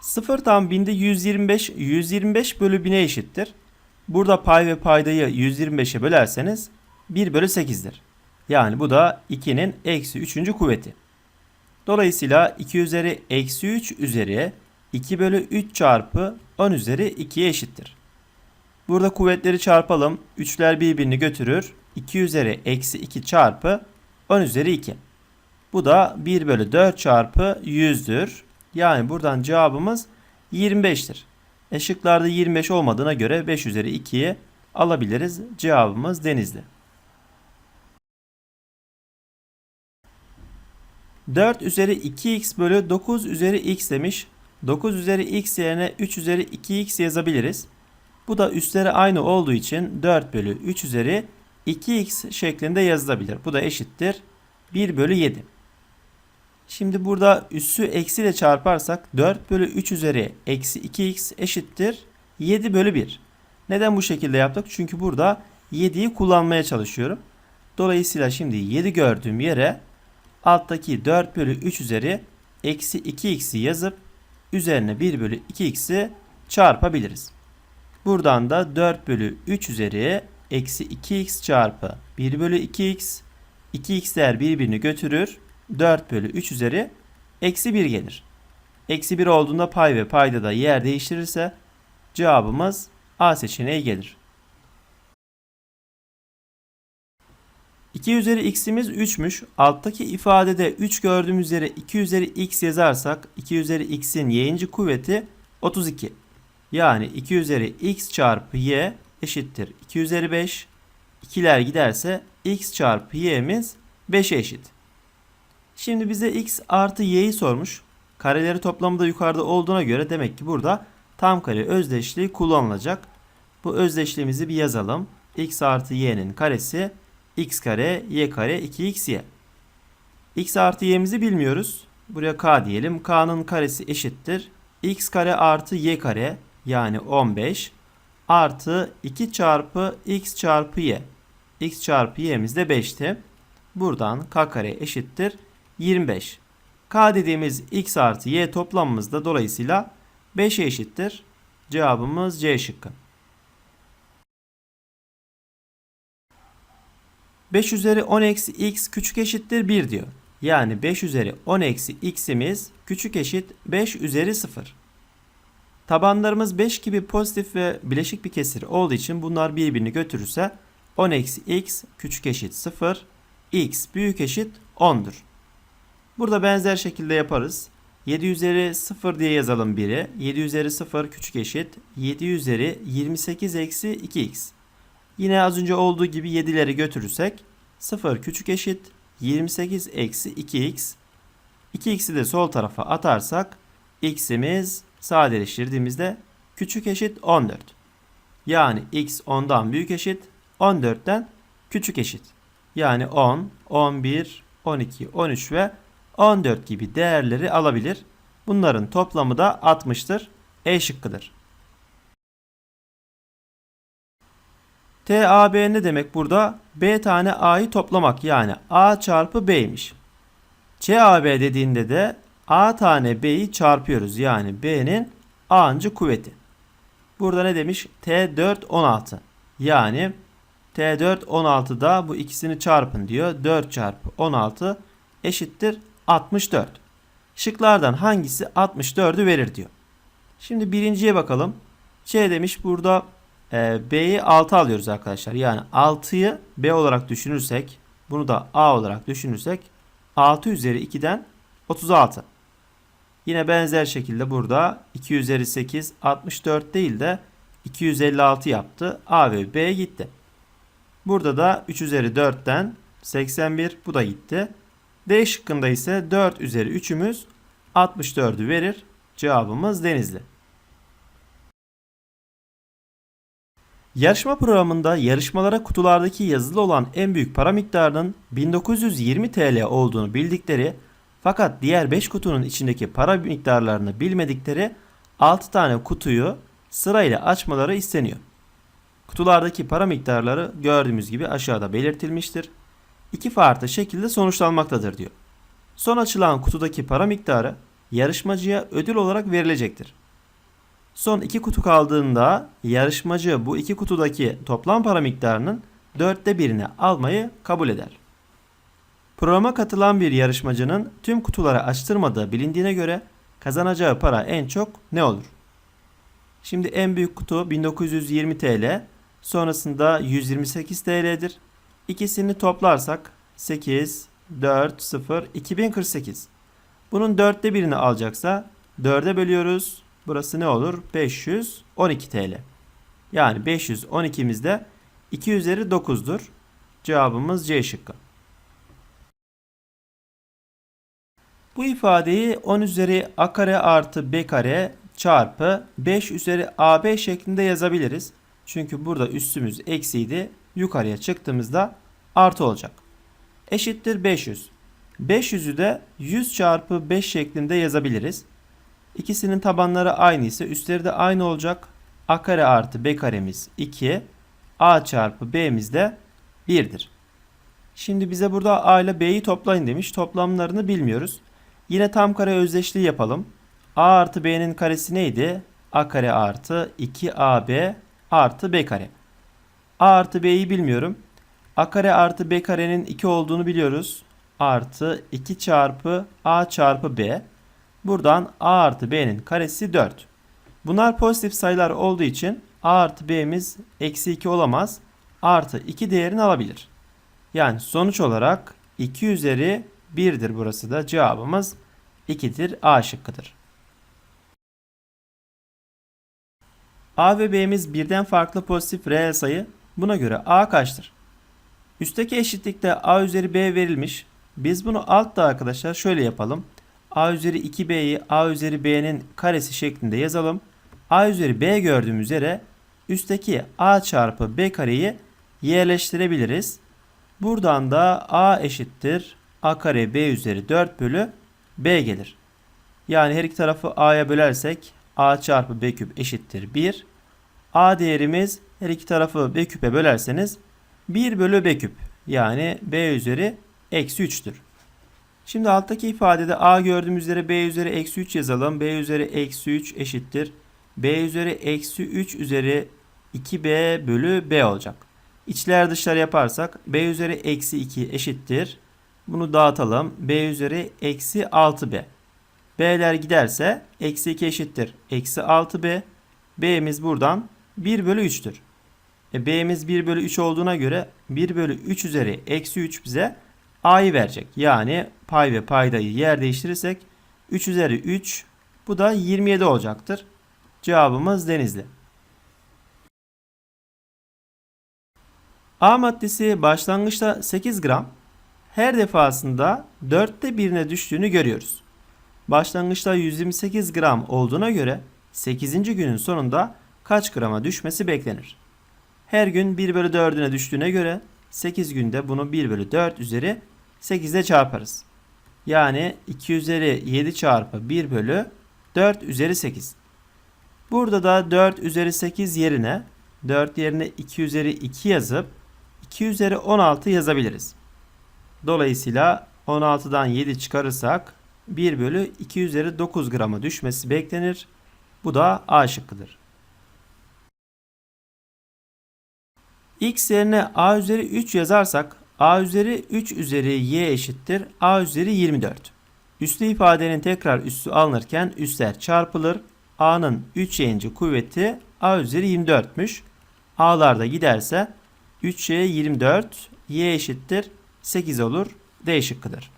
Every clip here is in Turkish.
0 tam binde 125, 125 bölü 1000'e eşittir. Burada pay ve paydayı 125'e bölerseniz 1 bölü 8'dir. Yani bu da 2'nin eksi 3. kuvveti. Dolayısıyla 2 üzeri eksi 3 üzeri 2 bölü 3 çarpı 10 üzeri 2'ye eşittir. Burada kuvvetleri çarpalım. 3'ler birbirini götürür. 2 üzeri eksi 2 çarpı 10 üzeri 2. Bu da 1 bölü 4 çarpı 100'dür. Yani buradan cevabımız 25'tir. E şıklarda 25 olmadığına göre 5 üzeri 2'yi alabiliriz. Cevabımız Denizli. 4 üzeri 2x bölü 9 üzeri x demiş. 9 üzeri x yerine 3 üzeri 2x yazabiliriz. Bu da üstleri aynı olduğu için 4 bölü 3 üzeri 2x şeklinde yazılabilir. Bu da eşittir 1 bölü 7. Şimdi burada üssü eksiyle çarparsak 4 bölü 3 üzeri eksi 2x eşittir 7 bölü 1. Neden bu şekilde yaptık? Çünkü burada 7'yi kullanmaya çalışıyorum. Dolayısıyla şimdi 7 gördüğüm yere alttaki 4 bölü 3 üzeri eksi 2x'i yazıp üzerine 1 bölü 2x'i çarpabiliriz. Buradan da 4 bölü 3 üzeri eksi 2x çarpı 1 bölü 2x 2x'ler birbirini götürür. 4 bölü 3 üzeri eksi 1 gelir. Eksi 1 olduğunda pay ve payda da yer değiştirirse cevabımız A seçeneği gelir. 2 üzeri x'imiz 3'müş. Alttaki ifadede 3 gördüğümüz yere 2 üzeri x yazarsak 2 üzeri x'in y'inci kuvveti 32. Yani 2 üzeri x çarpı y eşittir 2 üzeri 5. 2'ler giderse x çarpı y'miz 5'e eşit. Şimdi bize x artı y'yi sormuş. Kareleri toplamı da yukarıda olduğuna göre demek ki burada tam kare özdeşliği kullanılacak. Bu özdeşliğimizi bir yazalım. x artı y'nin karesi x kare y kare 2xy. x artı y'mizi bilmiyoruz. Buraya k diyelim. k'nın karesi eşittir. x kare artı y kare yani 15 artı 2 çarpı x çarpı y. x çarpı y'miz de 5'ti. Buradan k kare eşittir 25. k dediğimiz x artı y toplamımız da dolayısıyla 5'e eşittir. Cevabımız C şıkkı. 5 üzeri 10 eksi x küçük eşittir 1 diyor. Yani 5 üzeri 10 eksi x'imiz küçük eşit 5 üzeri 0. Tabanlarımız 5 gibi pozitif ve bileşik bir kesir olduğu için bunlar birbirini götürürse 10 eksi x küçük eşit 0, x büyük eşit 10'dur. Burada benzer şekilde yaparız. 7 üzeri 0 diye yazalım 1'i. 7 üzeri 0 küçük eşit 7 üzeri 28 eksi 2x. Yine az önce olduğu gibi 7'leri götürürsek 0 küçük eşit 28 eksi 2x. 2x'i de sol tarafa atarsak x'imiz sadeleştirdiğimizde küçük eşit 14. Yani x 10'dan büyük eşit 14'ten küçük eşit. Yani 10, 11, 12, 13 ve 14 gibi değerleri alabilir. Bunların toplamı da 60'tır. E şıkkıdır. TAB ne demek burada? B tane A'yı toplamak yani A çarpı B'ymiş. CAB dediğinde de A tane B'yi çarpıyoruz yani B'nin A'ncı kuvveti. Burada ne demiş? T4 16. Yani T4 16'da bu ikisini çarpın diyor. 4 çarpı 16 eşittir 64. Şıklardan hangisi 64'ü verir diyor. Şimdi birinciye bakalım. C demiş burada e, B'yi 6 alıyoruz arkadaşlar. Yani 6'yı B olarak düşünürsek bunu da A olarak düşünürsek 6 üzeri 2'den 36. Yine benzer şekilde burada 2 üzeri 8 64 değil de 256 yaptı. A ve B gitti. Burada da 3 üzeri 4'ten 81 bu da gitti. D şıkkında ise 4 üzeri 3'ümüz 64'ü verir. Cevabımız Denizli. Yarışma programında yarışmalara kutulardaki yazılı olan en büyük para miktarının 1920 TL olduğunu bildikleri fakat diğer 5 kutunun içindeki para miktarlarını bilmedikleri 6 tane kutuyu sırayla açmaları isteniyor. Kutulardaki para miktarları gördüğümüz gibi aşağıda belirtilmiştir. İki farklı şekilde sonuçlanmaktadır diyor. Son açılan kutudaki para miktarı yarışmacıya ödül olarak verilecektir. Son iki kutu kaldığında yarışmacı bu iki kutudaki toplam para miktarının dörtte birini almayı kabul eder. Programa katılan bir yarışmacının tüm kutuları açtırmadığı bilindiğine göre kazanacağı para en çok ne olur? Şimdi en büyük kutu 1920 TL, sonrasında 128 TL'dir. İkisini toplarsak 8, 4, 0, 2048. Bunun dörtte birini alacaksa 4'e bölüyoruz. Burası ne olur? 512 TL. Yani 512'miz de 2 üzeri 9'dur. Cevabımız C şıkkı. Bu ifadeyi 10 üzeri a kare artı b kare çarpı 5 üzeri ab şeklinde yazabiliriz. Çünkü burada üstümüz eksiydi. Yukarıya çıktığımızda artı olacak. Eşittir 500. 500'ü de 100 çarpı 5 şeklinde yazabiliriz. İkisinin tabanları aynı ise üstleri de aynı olacak. a kare artı b karemiz 2. a çarpı b'miz de 1'dir. Şimdi bize burada a ile b'yi toplayın demiş. Toplamlarını bilmiyoruz. Yine tam kare özdeşliği yapalım. a artı b'nin karesi neydi? a kare artı 2ab artı b kare. A artı b'yi bilmiyorum. a kare artı b karenin 2 olduğunu biliyoruz. Artı 2 çarpı a çarpı b. Buradan a artı b'nin karesi 4. Bunlar pozitif sayılar olduğu için a artı b'miz eksi 2 olamaz. Artı 2 değerini alabilir. Yani sonuç olarak 2 üzeri 1'dir burası da cevabımız 2'dir A şıkkıdır. A ve B'miz birden farklı pozitif reel sayı. Buna göre A kaçtır? Üstteki eşitlikte A üzeri B verilmiş. Biz bunu altta arkadaşlar şöyle yapalım. A üzeri 2B'yi A üzeri B'nin karesi şeklinde yazalım. A üzeri B gördüğümüz yere üstteki A çarpı B kareyi yerleştirebiliriz. Buradan da A eşittir A kare B üzeri 4 bölü B gelir. Yani her iki tarafı A'ya bölersek A çarpı B küp eşittir 1. A değerimiz her iki tarafı B küpe bölerseniz 1 bölü B küp. Yani B üzeri eksi 3'tür. Şimdi alttaki ifadede A gördüğümüz üzere B üzeri eksi 3 yazalım. B üzeri eksi 3 eşittir. B üzeri eksi 3 üzeri 2B bölü B olacak. İçler dışlar yaparsak B üzeri eksi 2 eşittir. Bunu dağıtalım. B üzeri eksi 6B. B'ler giderse eksi 2 eşittir. Eksi 6B. B'miz buradan 1 bölü 3'tür. E, B'miz 1 bölü 3 olduğuna göre 1 bölü 3 üzeri eksi 3 bize A'yı verecek. Yani pay ve paydayı yer değiştirirsek 3 üzeri 3 bu da 27 olacaktır. Cevabımız Denizli. A maddesi başlangıçta 8 gram, her defasında 4'te birine düştüğünü görüyoruz. Başlangıçta 128 gram olduğuna göre 8. günün sonunda kaç grama düşmesi beklenir? Her gün 1 bölü 4'üne düştüğüne göre 8 günde bunu 1 bölü 4 üzeri 8 ile çarparız. Yani 2 üzeri 7 çarpı 1 bölü 4 üzeri 8. Burada da 4 üzeri 8 yerine 4 yerine 2 üzeri 2 yazıp 2 üzeri 16 yazabiliriz. Dolayısıyla 16'dan 7 çıkarırsak 1 bölü 2 üzeri 9 grama düşmesi beklenir. Bu da A şıkkıdır. X yerine A üzeri 3 yazarsak A üzeri 3 üzeri Y eşittir A üzeri 24. Üslü ifadenin tekrar üssü alınırken üsler çarpılır. A'nın 3 y'inci kuvveti A üzeri 24'müş. A'lar da giderse 3y 24 y eşittir 8 olur. D şıkkıdır.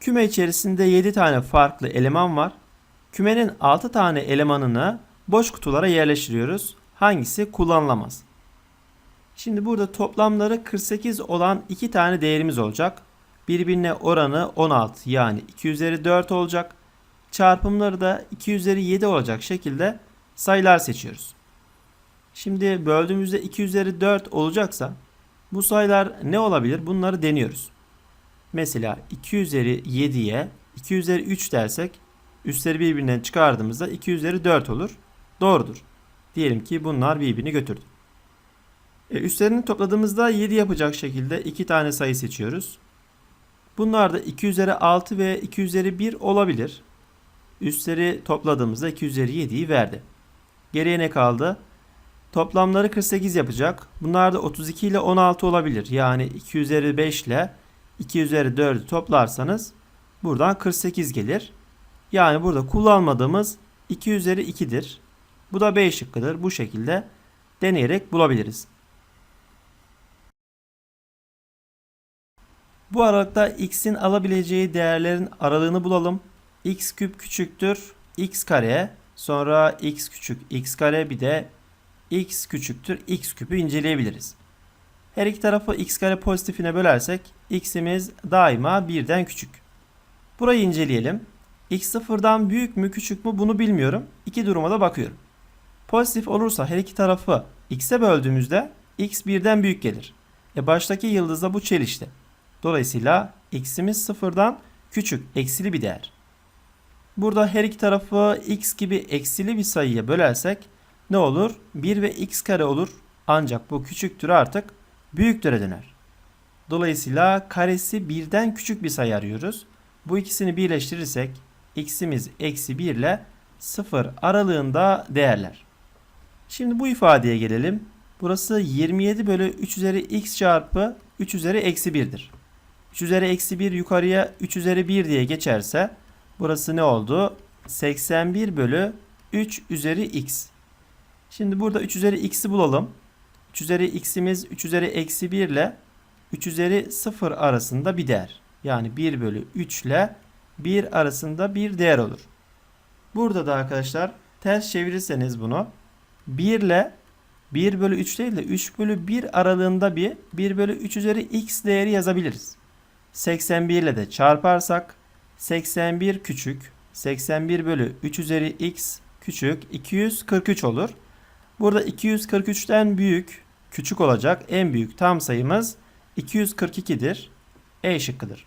Küme içerisinde 7 tane farklı eleman var. Kümenin 6 tane elemanını boş kutulara yerleştiriyoruz. Hangisi kullanılamaz? Şimdi burada toplamları 48 olan 2 tane değerimiz olacak. Birbirine oranı 16 yani 2 üzeri 4 olacak. Çarpımları da 2 üzeri 7 olacak şekilde sayılar seçiyoruz. Şimdi böldüğümüzde 2 üzeri 4 olacaksa bu sayılar ne olabilir? Bunları deniyoruz. Mesela 2 üzeri 7'ye 2 üzeri 3 dersek üstleri birbirinden çıkardığımızda 2 üzeri 4 olur. Doğrudur. Diyelim ki bunlar birbirini götürdü. E, üstlerini topladığımızda 7 yapacak şekilde 2 tane sayı seçiyoruz. Bunlar da 2 üzeri 6 ve 2 üzeri 1 olabilir. Üstleri topladığımızda 2 üzeri 7'yi verdi. Geriye ne kaldı? Toplamları 48 yapacak. Bunlar da 32 ile 16 olabilir. Yani 2 üzeri 5 ile 2 üzeri 4'ü toplarsanız buradan 48 gelir. Yani burada kullanmadığımız 2 üzeri 2'dir. Bu da B şıkkıdır. Bu şekilde deneyerek bulabiliriz. Bu aralıkta x'in alabileceği değerlerin aralığını bulalım. x küp küçüktür x kare. Sonra x küçük x kare bir de x küçüktür x küpü inceleyebiliriz. Her iki tarafı x kare pozitifine bölersek x'imiz daima birden küçük. Burayı inceleyelim. x sıfırdan büyük mü küçük mü bunu bilmiyorum. İki duruma da bakıyorum. Pozitif olursa her iki tarafı x'e böldüğümüzde x birden büyük gelir. E baştaki yıldızla bu çelişti. Dolayısıyla x'imiz sıfırdan küçük, eksili bir değer. Burada her iki tarafı x gibi eksili bir sayıya bölersek ne olur? 1 ve x kare olur. Ancak bu küçüktür artık büyüktüre döner. Dolayısıyla karesi birden küçük bir sayı arıyoruz. Bu ikisini birleştirirsek x'imiz eksi 1 ile 0 aralığında değerler. Şimdi bu ifadeye gelelim. Burası 27 bölü 3 üzeri x çarpı 3 üzeri eksi 1'dir. 3 üzeri eksi 1 yukarıya 3 üzeri 1 diye geçerse burası ne oldu? 81 bölü 3 üzeri x. Şimdi burada 3 üzeri x'i bulalım. 3 üzeri x'imiz 3 üzeri eksi 1 ile 3 üzeri 0 arasında bir değer. Yani 1 bölü 3 ile 1 arasında bir değer olur. Burada da arkadaşlar ters çevirirseniz bunu 1 ile 1 bölü 3 değil de 3 bölü 1 aralığında bir 1 bölü 3 üzeri x değeri yazabiliriz. 81 ile de çarparsak 81 küçük 81 bölü 3 üzeri x küçük 243 olur. Burada 243'ten büyük küçük olacak en büyük tam sayımız 242'dir. E şıkkıdır.